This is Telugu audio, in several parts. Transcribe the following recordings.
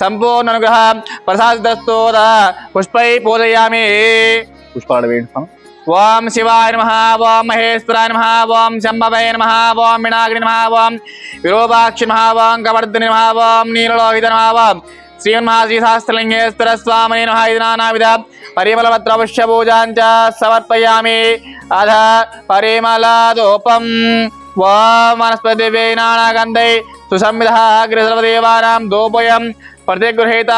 స్వామిని సంపూర్ణ అనుగ్రహ ప్రసాదస్తోద పుష్పై పూజయామి పుష్పాలు వేయించుతాం ఓం శివాయ నమ ఓం మహేశ్వరాయ నమ ఓం శంభవే నమ ఓం వినాగిని నమ ఓం విరూపాక్షి నమ ఓం కవర్ధని నమ ఓం నీలలోహిత నమ ఓం శ్రీమన్మహాశ్రీ శాస్త్రలింగేశ్వర స్వామి నమ ఇది నానావిధ పరిమళపత్ర పుష్య పూజాంచ సమర్పయామి అధ పరిమళదోపం ఓం వనస్పతి వేనాగంధై సుసంవిధాగ్రసర్వదేవానాం దోపయం ప్రతిగృహీత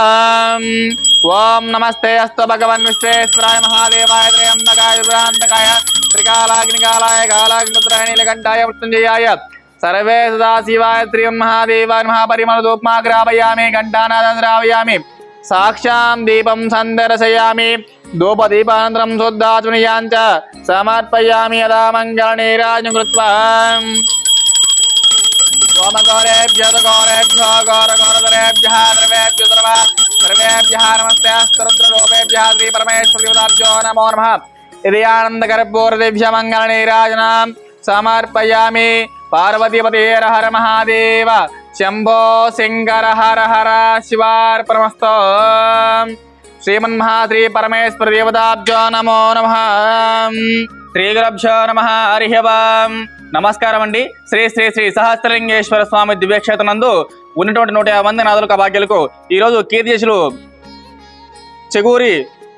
ఓం నమస్తే అస్త భగవన్ విశ్వేశ్వరాయ మహాదేవాయ త్రయంబకాయ విభ్రాంతకాయ త్రికాలాగ్నికాలాయ కాలాగ్నిత్రాయణీలకంఠాయ మృత్యుంజయాయ సర్వే సదాశివాయ త్రియం మహాదేవాయ మహాపరిమళ దూప్మా గ్రాపయామి ఘంటానాదం శ్రావయామి साक्षा दीपम सन्दर्शयामि। धूपदीपानन्तरं शुद्धात्मनीयान् च समर्पयामि यदा मङ्गलनीराजं कृत्वा। सर्वेभ्यः नमस्तेऽस्तरुद्ररूपेभ्यः श्रीपरमेश्वरीवदार्जो नमो महादेव। శంభో శంకర హర హర శివార్పణమస్త. శ్రీమన్మహాశ్రీ పరమేశ్వర దేవతాభ్యో నమో నమ. శ్రీ గురభ్యో నమ. హరిహవాం నమస్కారం అండి శ్రీ శ్రీ శ్రీ సహస్రలింగేశ్వర స్వామి దివ్యక్షేత్ర నందు ఉన్నటువంటి నూట యాభై మంది నాదులకు భాగ్యులకు ఈరోజు కీర్తిశులు చెగూరి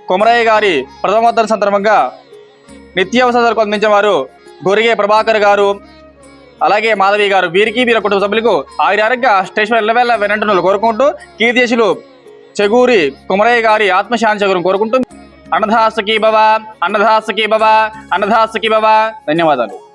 కొమరయ్య గారి ప్రథమోత్తర సందర్భంగా నిత్యావసరాలకు అందించిన వారు గొరిగే ప్రభాకర్ గారు అలాగే మాధవి గారు వీరికి వీరి కుటుంబ సభ్యులకు ఆయురారోగ్య స్టేషన్ ఎల్లవేళ వెనంటను కోరుకుంటూ కీర్తిశులు చెగూరి కుమరయ్య గారి ఆత్మశాంతి గురించి కోరుకుంటూ అన్నదాసకి భవ అన్నదాసకి భవ అన్నదాసకి భవ. ధన్యవాదాలు.